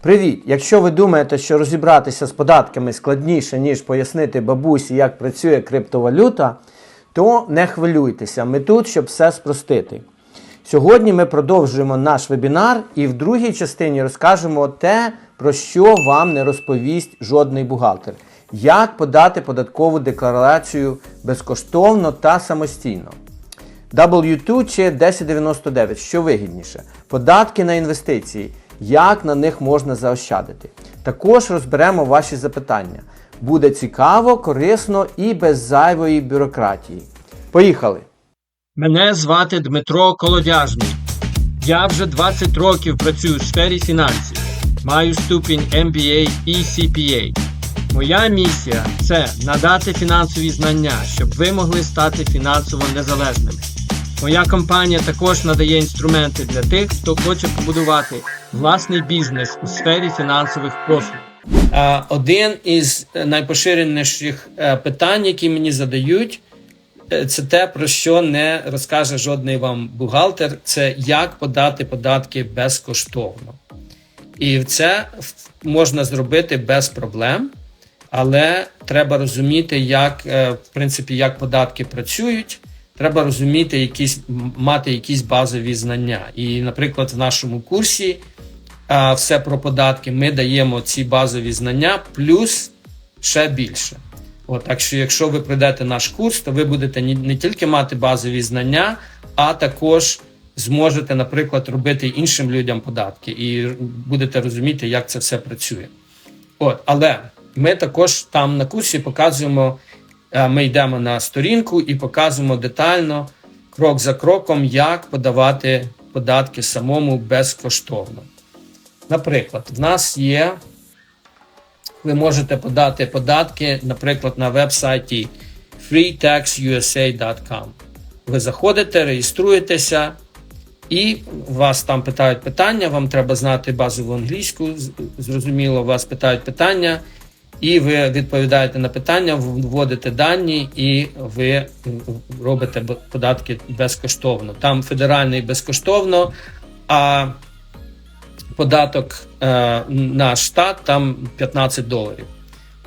Привіт! Якщо ви думаєте, що розібратися з податками складніше, ніж пояснити бабусі, як працює криптовалюта, то не хвилюйтеся. Ми тут, щоб все спростити. Сьогодні ми продовжуємо наш вебінар і в другій частині розкажемо те, про що вам не розповість жодний бухгалтер. Як подати податкову декларацію безкоштовно та самостійно. W2 чи 1099, що вигідніше. Податки на інвестиції, як на них можна заощадити. Також розберемо ваші запитання. Буде цікаво, корисно і без зайвої бюрократії. Поїхали! Мене звати Дмитро Колодяжний. Я вже 20 років працюю в сфері фінансів. Маю ступінь MBA і CPA. Моя місія це надати фінансові знання, щоб ви могли стати фінансово незалежними. Моя компанія також надає інструменти для тих, хто хоче побудувати власний бізнес у сфері фінансових послуг. Один із найпоширеніших е, питань, які мені задають, Е, це те, про що не розкаже жодний вам бухгалтер, це як подати податки безкоштовно. І це можна зробити без проблем, але треба розуміти, як, е, в принципі, як податки працюють. Треба розуміти, якісь, мати якісь базові знання. І, наприклад, в нашому курсі все про податки ми даємо ці базові знання, плюс ще більше. От, так що, якщо ви пройдете наш курс, то ви будете не, тільки мати базові знання, а також зможете, наприклад, робити іншим людям податки і будете розуміти, як це все працює. От, але ми також там на курсі показуємо, е, ми йдемо на сторінку і показуємо детально, крок за кроком, як подавати податки самому безкоштовно. Наприклад, в нас є ви можете подати податки, наприклад, на веб-сайті freetaxusa.com. Ви заходите, реєструєтеся, і вас там питають питання. Вам треба знати базову англійську. Зрозуміло, вас питають питання, і ви відповідаєте на питання, вводите дані, і ви робите податки безкоштовно. Там федеральний безкоштовно. а податок е, на штат там 15 доларів.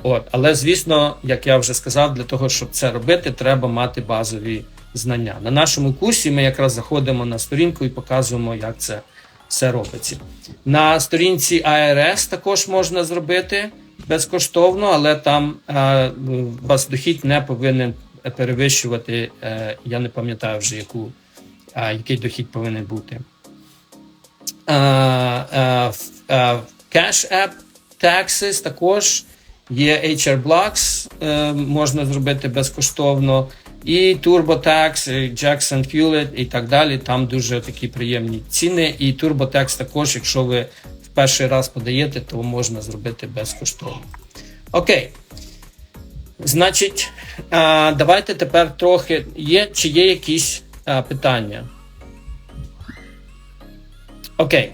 От, але звісно, як я вже сказав, для того, щоб це робити, треба мати базові знання. На нашому курсі ми якраз заходимо на сторінку і показуємо, як це все робиться. На сторінці IRS також можна зробити безкоштовно, але там е, вас дохід не повинен перевищувати. Е, я не пам'ятаю вже яку, е, який дохід повинен бути. Е, е, е, Cash App Taxes також є HR Blocks, можна зробити безкоштовно. І TurboTax, і Jackson Hewlett і так далі. Там дуже такі приємні ціни. І TurboTax також, якщо ви в перший раз подаєте, то можна зробити безкоштовно. Окей. Значить, давайте тепер трохи є, чи є якісь питання. Окей.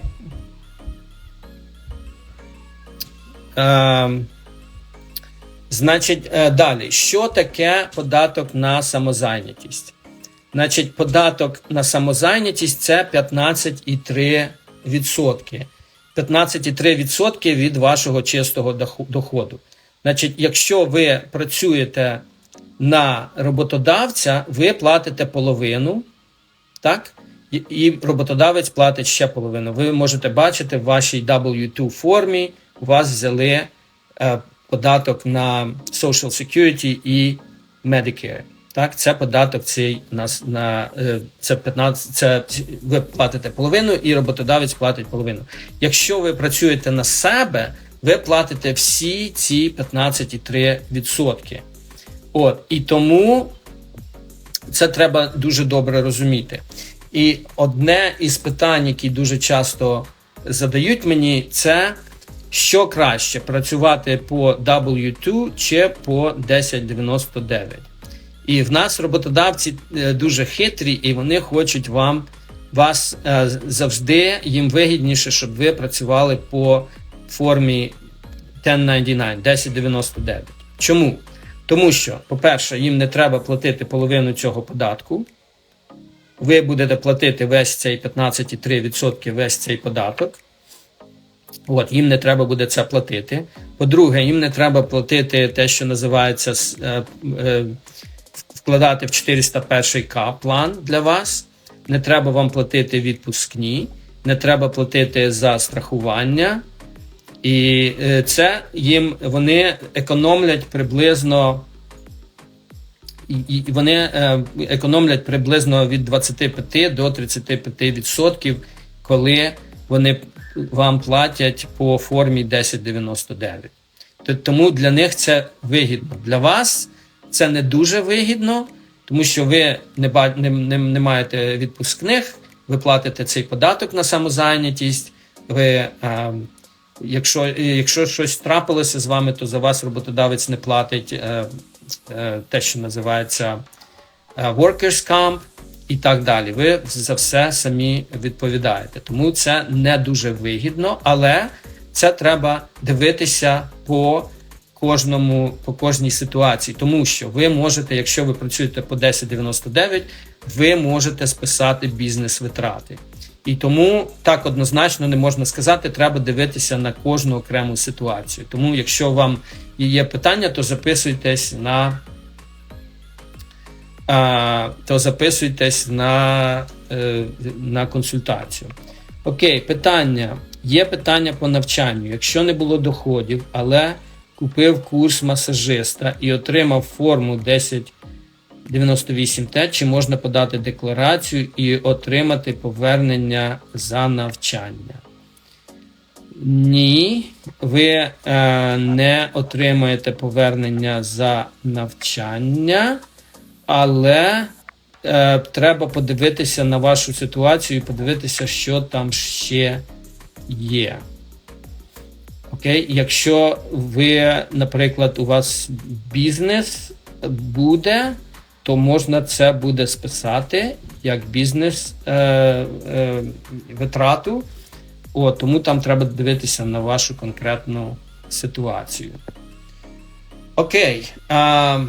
Ем, значить, е, далі. Що таке податок на самозайнятість? Значить, податок на самозайнятість це 15,3%. 15,3% від вашого чистого доходу. Значить, якщо ви працюєте на роботодавця, ви платите половину, так? І- роботодавець платить ще половину. Ви можете бачити в вашій W2 формі у вас взяли е, податок на Social Security і Medicare. Так, це податок цей на, на е, це 15, це ви платите половину, і роботодавець платить половину. Якщо ви працюєте на себе, ви платите всі ці 15,3%. От і тому це треба дуже добре розуміти. І одне із питань, які дуже часто задають мені, це що краще працювати по W2 чи по 1099. І в нас роботодавці е, дуже хитрі, і вони хочуть вам вас е, завжди їм вигідніше, щоб ви працювали по формі 1099, 1099. Чому? Тому що, по-перше, їм не треба платити половину цього податку. Ви будете платити весь цей 15,3% весь цей податок. От, їм не треба буде це платити. По-друге, їм не треба платити те, що називається е, е, вкладати в 401К план для вас. Не треба вам платити відпускні, не треба платити за страхування. І е, це їм вони економлять приблизно. І вони е, економлять приблизно від 25 до 35%, відсотків, коли вони вам платять по формі 1099. Т- Тому для них це вигідно. Для вас це не дуже вигідно, тому що ви не, не, не, не маєте відпускних, ви платите цей податок на самозайнятість. Ви, е, якщо, якщо щось трапилося з вами, то за вас роботодавець не платить е, те, що називається е, workers comp і так далі. Ви за все самі відповідаєте. Тому це не дуже вигідно, але це треба дивитися по кожному, по кожній ситуації, тому що ви можете, якщо ви працюєте по 1099, ви можете списати бізнес-витрати. І тому так однозначно не можна сказати, треба дивитися на кожну окрему ситуацію. Тому, якщо вам є питання, то записуйтесь на то записуйтесь на, е, на консультацію. Окей, питання. Є питання по навчанню. Якщо не було доходів, але купив курс масажиста і отримав форму 1098Т, чи можна подати декларацію і отримати повернення за навчання? Ні, ви е, не отримаєте повернення за навчання, але е, треба подивитися на вашу ситуацію і подивитися, що там ще є. Окей, якщо ви, наприклад, у вас бізнес буде, то можна це буде списати як бізнес е, е, витрату. О, тому там треба дивитися на вашу конкретну ситуацію. Окей. А,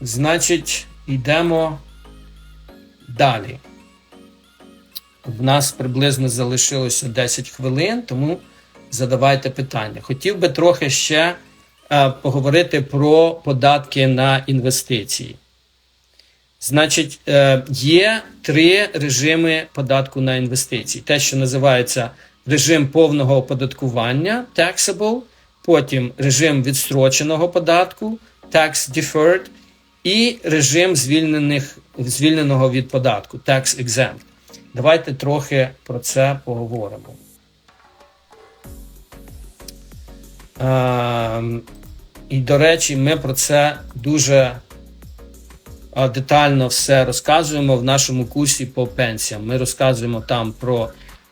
значить, йдемо далі. В нас приблизно залишилося 10 хвилин, тому задавайте питання. Хотів би трохи ще е, поговорити про податки на інвестиції. Значить, е, є три режими податку на інвестиції: те, що називається режим повного оподаткування taxable, потім режим відстроченого податку tax deferred, і режим звільнених, звільненого від податку tax exempt. Давайте трохи про це поговоримо. І, до речі, ми про це дуже детально все розказуємо в нашому курсі по пенсіям. Ми розказуємо там про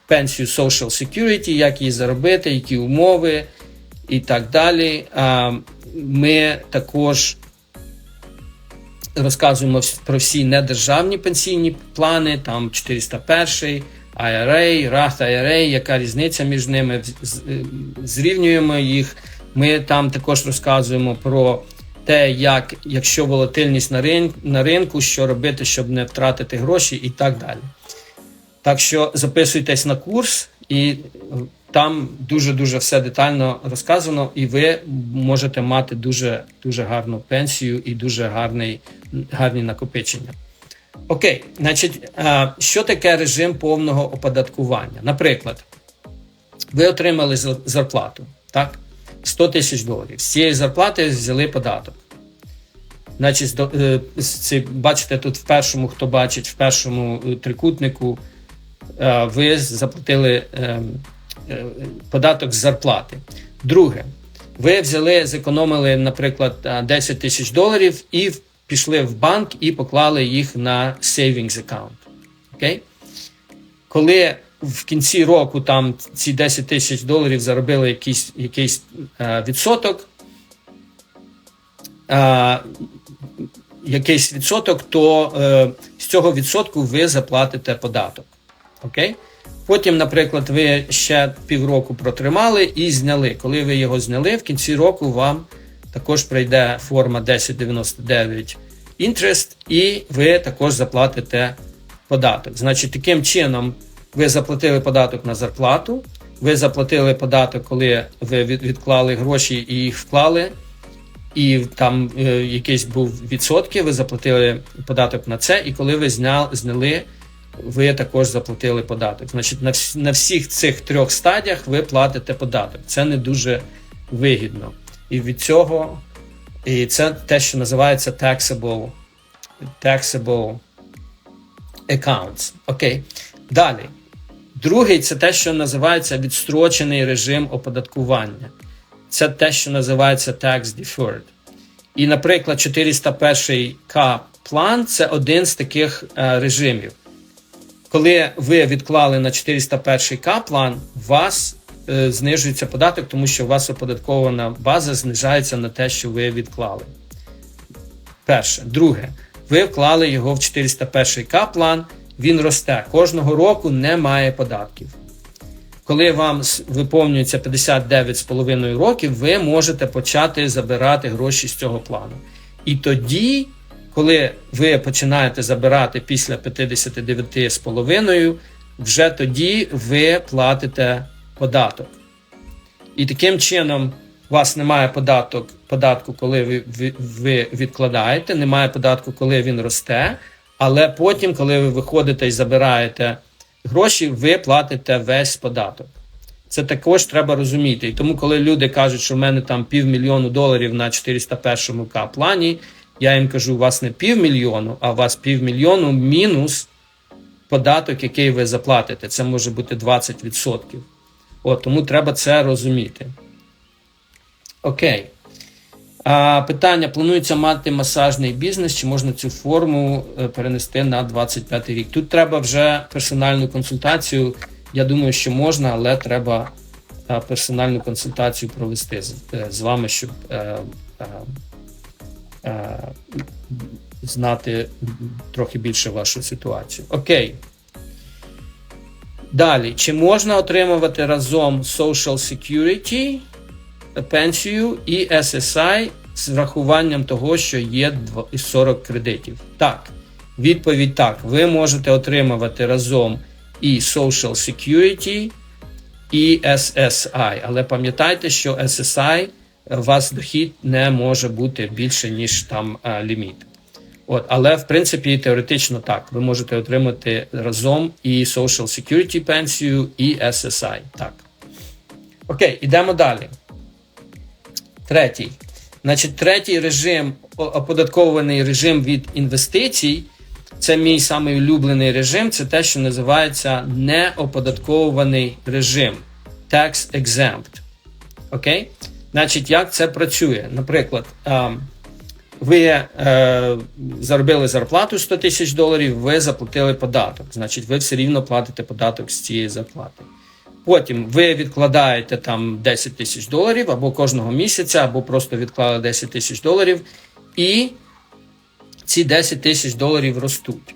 пенсію Social Security, як її заробити, які умови і так далі. Ми також розказуємо про всі недержавні пенсійні плани, там 401, IRA, Roth IRA, яка різниця між ними, зрівнюємо їх. Ми там також розказуємо про те, як, якщо волатильність на, рин, на ринку, що робити, щоб не втратити гроші і так далі. Так що записуйтесь на курс, і там дуже-дуже все детально розказано, і ви можете мати дуже, дуже гарну пенсію і дуже гарний, гарні накопичення. Окей, значить, е, що таке режим повного оподаткування? Наприклад, ви отримали зар- зарплату, так? 100 тисяч доларів. З цієї зарплати взяли податок. Значить, е, бачите, тут в першому, хто бачить, в першому е, трикутнику е, ви заплатили податок з зарплати. Друге, ви взяли, зекономили, наприклад, е, 10 тисяч доларів і пішли в банк і поклали їх на savings account. Окей? Коли в кінці року там ці 10 тисяч доларів заробили якийсь, якийсь е, відсоток, е, якийсь відсоток, то е, з цього відсотку ви заплатите податок. Окей? Потім, наприклад, ви ще півроку протримали і зняли. Коли ви його зняли, в кінці року вам також прийде форма 1099 interest, і ви також заплатите податок. Значить, таким чином ви заплатили податок на зарплату, ви заплатили податок, коли ви відклали гроші і їх вклали, і там е, якийсь був відсотки, ви заплатили податок на це, і коли ви зняли, зняли, ви також заплатили податок. Значить, на, на всіх цих трьох стадіях ви платите податок. Це не дуже вигідно. І від цього, і це те, що називається taxable, taxable accounts. Окей. Далі. Другий це те, що називається відстрочений режим оподаткування. Це те, що називається tax deferred. І, наприклад, 401К план це один з таких е, режимів. Коли ви відклали на 401К план, у вас е, знижується податок, тому що у вас оподаткована база знижається на те, що ви відклали. Перше. Друге, ви вклали його в 401К план, він росте. Кожного року немає податків. Коли вам виповнюється 59,5 років, ви можете почати забирати гроші з цього плану. І тоді, коли ви починаєте забирати після 59,5, вже тоді ви платите податок. І таким чином у вас немає податок, податку, коли ви, ви, ви відкладаєте, немає податку, коли він росте. Але потім, коли ви виходите і забираєте гроші, ви платите весь податок. Це також треба розуміти. І тому, коли люди кажуть, що в мене там півмільйону доларів на 401 К плані, я їм кажу, у вас не півмільйону, а у вас півмільйону мінус податок, який ви заплатите. Це може бути 20%. От, тому треба це розуміти. Окей. Питання: планується мати масажний бізнес, чи можна цю форму е, перенести на 25 рік? Тут треба вже персональну консультацію. Я думаю, що можна, але треба е, персональну консультацію провести з, е, вами, щоб знати трохи більше вашу ситуацію. Окей. Далі, чи можна отримувати разом Social Security, пенсію і SSI з врахуванням того, що є дв- 40 кредитів? Так. Відповідь так. Ви можете отримувати разом і Social Security, і SSI. Але пам'ятайте, що SSI у вас дохід не може бути більше, ніж там е, ліміт. От, але в принципі теоретично так. Ви можете отримати разом і Social Security пенсію, і SSI. Так. Окей, ідемо далі. Третій. Значить, третій режим, оподаткований режим від інвестицій. Це мій самий улюблений режим. Це те, що називається неоподаткований режим. Tax exempt. Окей? Значить, як це працює? Наприклад, ви е, заробили зарплату 100 тисяч доларів, ви заплатили податок. Значить, ви все рівно платите податок з цієї зарплати. Потім ви відкладаєте там 10 тисяч доларів або кожного місяця, або просто відклали 10 тисяч доларів, і ці 10 тисяч доларів ростуть.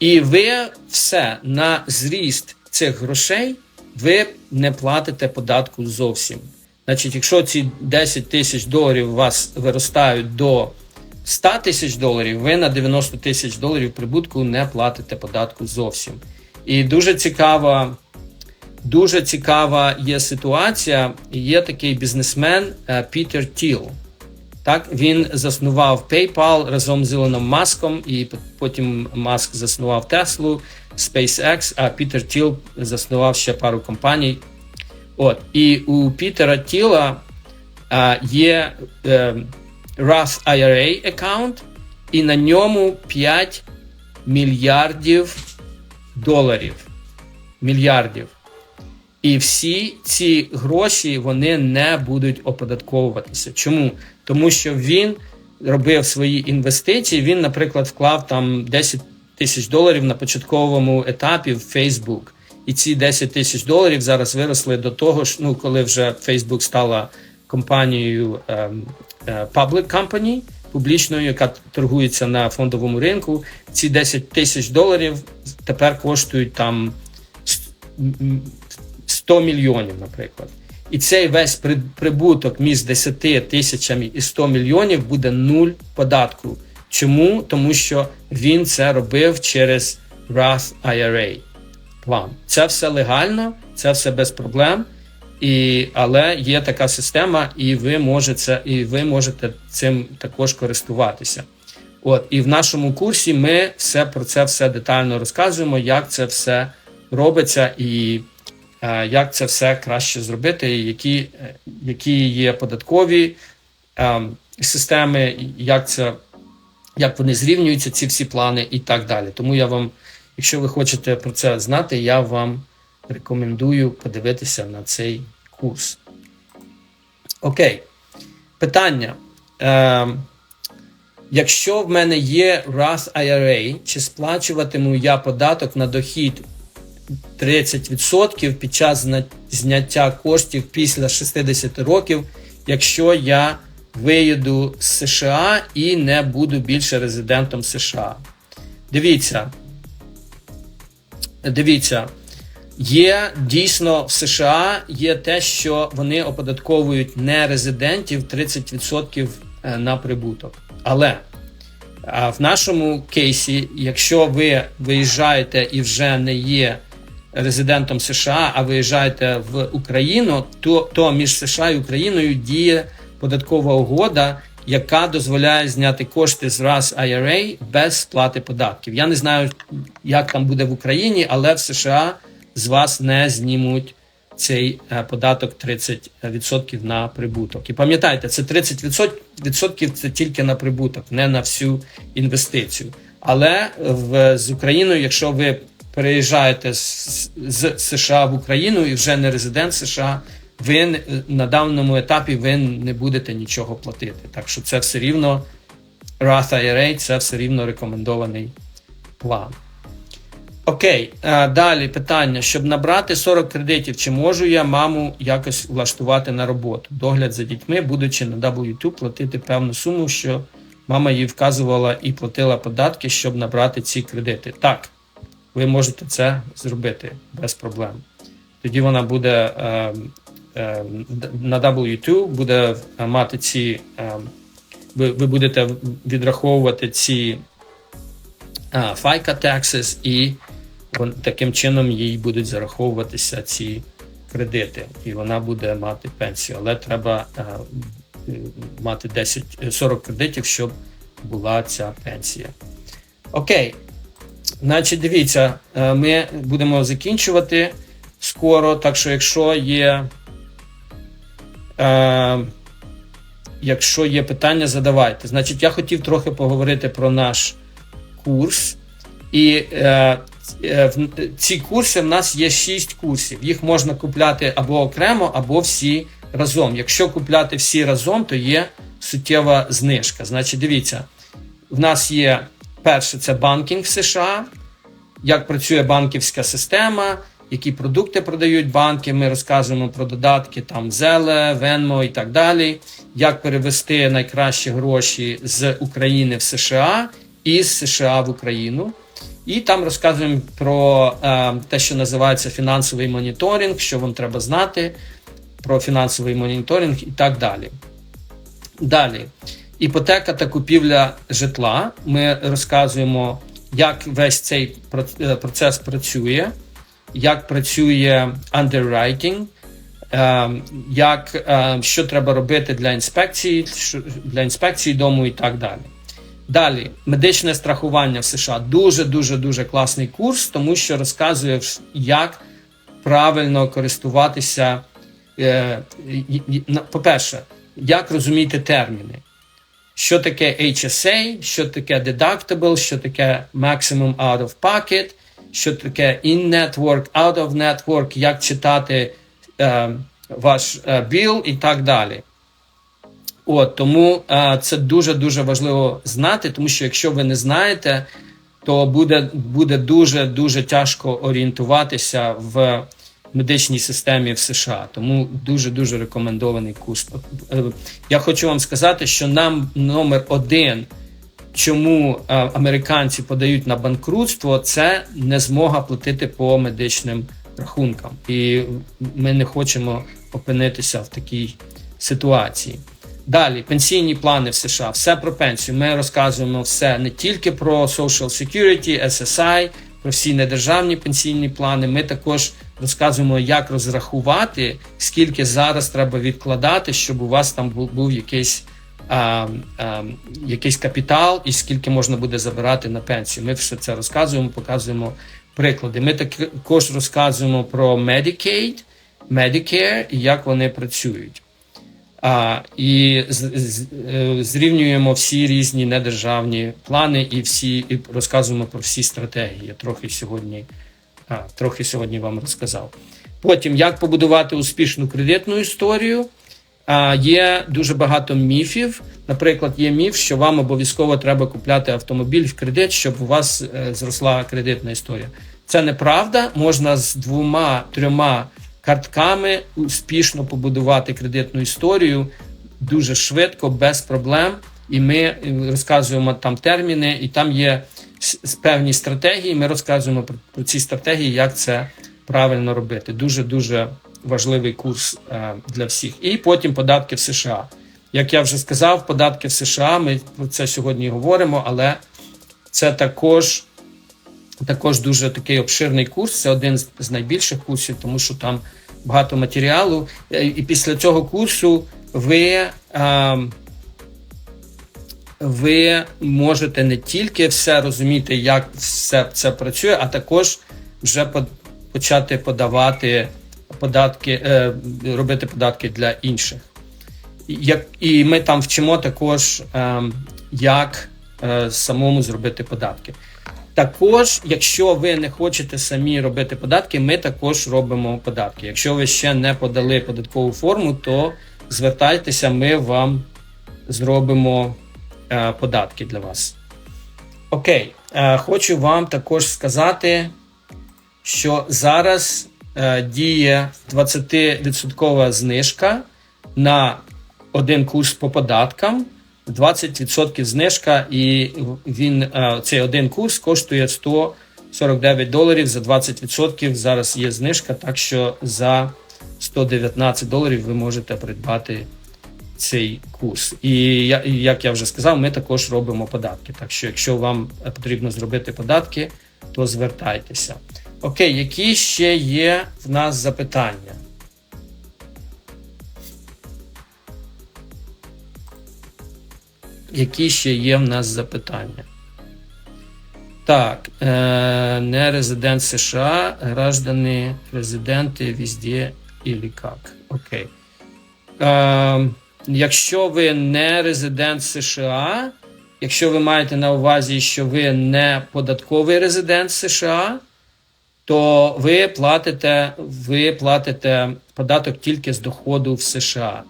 І ви все на зріст цих грошей ви не платите податку зовсім. Значить, якщо ці 10 тисяч доларів у вас виростають до 100 тисяч доларів, ви на 90 тисяч доларів прибутку не платите податку зовсім. І дуже цікава, дуже цікава є ситуація. Є такий бізнесмен е, Пітер Тіл. Так, він заснував PayPal разом з Ілоном Маском, і потім Маск заснував Теслу, SpaceX, а Пітер Тіл заснував ще пару компаній. От, і у Пітера Тіла а, є е, Roth IRA аккаунт, і на ньому 5 мільярдів доларів. Мільярдів. І всі ці гроші вони не будуть оподатковуватися. Чому? Тому що він робив свої інвестиції. Він, наприклад, вклав там 10 тисяч доларів на початковому етапі в Facebook. І ці 10 тисяч доларів зараз виросли до того, ж, ну, коли вже Facebook стала компанією ем, е, public company, публічною, яка торгується на фондовому ринку. Ці 10 тисяч доларів тепер коштують там 100 мільйонів, наприклад. І цей весь прибуток між 10 тисячами і 100 мільйонів буде нуль податку. Чому? Тому що він це робив через Roth IRA план. Це все легально, Це все без проблем. І, але є така система, і ви можете, і ви можете цим також користуватися. От, і в нашому курсі ми все про це все детально розказуємо, як це все робиться, і як це все краще зробити, які, е, які є податкові е, системи, як це як вони зрівнюються, ці всі плани і так далі. Тому я вам, якщо ви хочете про це знати, я вам рекомендую подивитися на цей курс. Окей. Питання. Е, якщо в мене є Roth IRA, чи сплачуватиму я податок на дохід 30% під час зняття коштів після 60 років, якщо я виїду з США і не буду більше резидентом США? Дивіться. Дивіться. Є дійсно в США є те, що вони оподатковують нерезидентів 30% на прибуток. Але в нашому кейсі, якщо ви виїжджаєте і вже не є резидентом США, а виїжджаєте в Україну, то, то між США і Україною діє податкова угода, яка дозволяє зняти кошти з RAS IRA без сплати податків. Я не знаю, як там буде в Україні, але в США з вас не знімуть цей е, податок 30% на прибуток. І пам'ятайте, це 30% це тільки на прибуток, не на всю інвестицію. Але в, з Україною, якщо ви переїжджаєте з, з США в Україну і вже не резидент США, ви на даному етапі ви не будете нічого платити. Так що це все рівно Roth IRA, це все рівно рекомендований план. Окей, е, далі питання. Щоб набрати 40 кредитів, чи можу я маму якось влаштувати на роботу? Догляд за дітьми, будучи на W2, платити певну суму, що мама їй вказувала і платила податки, щоб набрати ці кредити. Так, ви можете це зробити без проблем. Тоді вона буде е, е, на W2 буде е, мати ці. Ви, ви будете відраховувати ці FICA taxes, і таким чином їй будуть зараховуватися ці кредити, і вона буде мати пенсію. Але треба мати 10, е, 40 кредитів, щоб була ця пенсія. Окей. Значить, дивіться, е, ми будемо закінчувати скоро. Так що, якщо є. Е, Якщо є питання, задавайте. Значить, я хотів трохи поговорити про наш курс. І е, е, ці курси в нас є 6 курсів. Їх можна купляти або окремо, або всі разом. Якщо купляти всі разом, то є суттєва знижка. Значить, дивіться, в нас є перше це банкінг в США, як працює банківська система, які продукти продають банки. Ми розказуємо про додатки там Зеле, Венмо і так далі. Як перевести найкращі гроші з України в США і з США в Україну. І там розказуємо про е, те, що називається фінансовий моніторинг, що вам треба знати про фінансовий моніторинг і так далі. Далі, іпотека та купівля житла. Ми розказуємо, як весь цей е, процес працює, як працює underwriting, е, як, е, що треба робити для інспекції, для інспекції дому і так далі. Далі, медичне страхування в США дуже дуже дуже класний курс, тому що розказує, як правильно користуватися. По-перше, як розуміти терміни, що таке HSA, що таке deductible, що таке maximum out of pocket, що таке in-network, out of network, як читати е, ваш е, біл і так далі. От тому е, це дуже дуже важливо знати, тому що якщо ви не знаєте, то буде, буде дуже дуже тяжко орієнтуватися в медичній системі в США. Тому дуже дуже рекомендований курс. Е, Я хочу вам сказати, що нам номер один, чому е, американці подають на банкрутство, це не змога платити по медичним рахункам, і ми не хочемо опинитися в такій ситуації. Далі пенсійні плани в США, все про пенсію. Ми розказуємо все не тільки про Social Security, SSI, про всі недержавні пенсійні плани. Ми також розказуємо, як розрахувати, скільки зараз треба відкладати, щоб у вас там був, був якийсь, а, а, якийсь капітал і скільки можна буде забирати на пенсію. Ми все це розказуємо, показуємо приклади. Ми також розказуємо про Medicaid, Medicare і як вони працюють. А, і з, з, е, зрівнюємо всі різні недержавні плани і всі і розказуємо про всі стратегії. Я трохи сьогодні, трохи сьогодні вам розказав. Потім, як побудувати успішну кредитну історію. Є дуже багато міфів. Наприклад, є міф, що вам обов'язково треба купляти автомобіль в кредит, щоб у вас е, зросла кредитна історія. Це неправда. Можна з двома трьома картками успішно побудувати кредитну історію дуже швидко, без проблем. І ми е, розказуємо там терміни, і там є певні стратегії. Ми розказуємо про, ці стратегії, як це правильно робити. Дуже дуже важливий курс е, для всіх. І потім податки в США. Як я вже сказав, податки в США. Ми про це сьогодні говоримо, але це також також дуже такий обширний курс. Це один з- з найбільших курсів, тому що там багато матеріалу. Е, І після цього курсу ви, е, ви можете не тільки все розуміти, як все це працює, а також вже почати подавати податки, е, робити податки для інших. Як, і ми там вчимо також, е, як е, самому зробити податки. Також, якщо ви не хочете самі робити податки, ми також робимо податки. Якщо ви ще не подали податкову форму, то звертайтеся, ми вам зробимо податки для вас. Окей, е, хочу вам також сказати, що зараз е, діє 20% знижка на один курс по податкам. 20% знижка, і він е, цей один курс коштує 149 доларів за 20%. Зараз є знижка, так що за 119 доларів ви можете придбати цей курс. І як я вже сказав, ми також робимо податки. Так що, якщо вам потрібно зробити податки, то звертайтеся. Окей, які ще є в нас запитання? Які ще є в нас запитання? Так, е, не резидент США, граждани, резиденти везде или как. Окей. Е, якщо ви не резидент США, якщо ви маєте на увазі, що ви не податковий резидент США, то ви платите, ви платите податок тільки з доходу в США.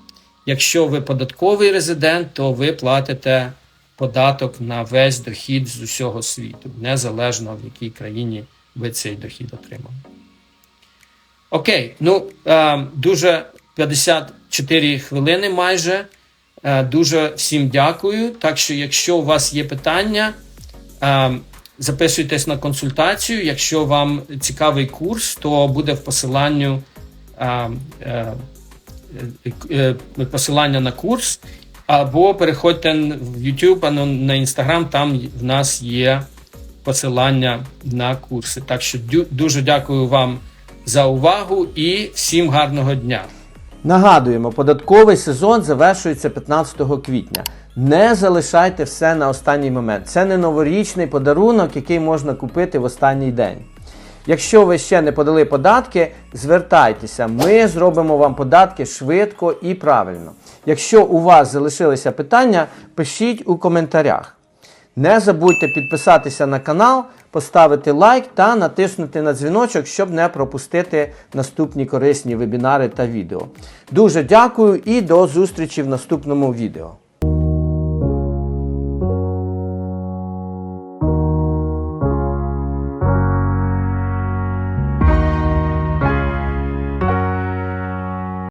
Якщо ви податковий резидент, то ви платите податок на весь дохід з усього світу, незалежно в якій країні ви цей дохід отримали. Окей, ну е, дуже 54 хвилини майже. Е, дуже всім дякую. Так що, якщо у вас є питання, е, записуйтесь на консультацію. Якщо вам цікавий курс, то буде в посиланню. е, посилання на курс, або переходьте в YouTube, або на Instagram, там в нас є посилання на курси. Так що дуже дякую вам за увагу і всім гарного дня. Нагадуємо, податковий сезон завершується 15 квітня. Не залишайте все на останній момент. Це не новорічний подарунок, який можна купити в останній день. Якщо ви ще не подали податки, звертайтеся, ми зробимо вам податки швидко і правильно. Якщо у вас залишилися питання, пишіть у коментарях. Не забудьте підписатися на канал, поставити лайк та натиснути на дзвіночок, щоб не пропустити наступні корисні вебінари та відео. Дуже дякую і до зустрічі в наступному відео.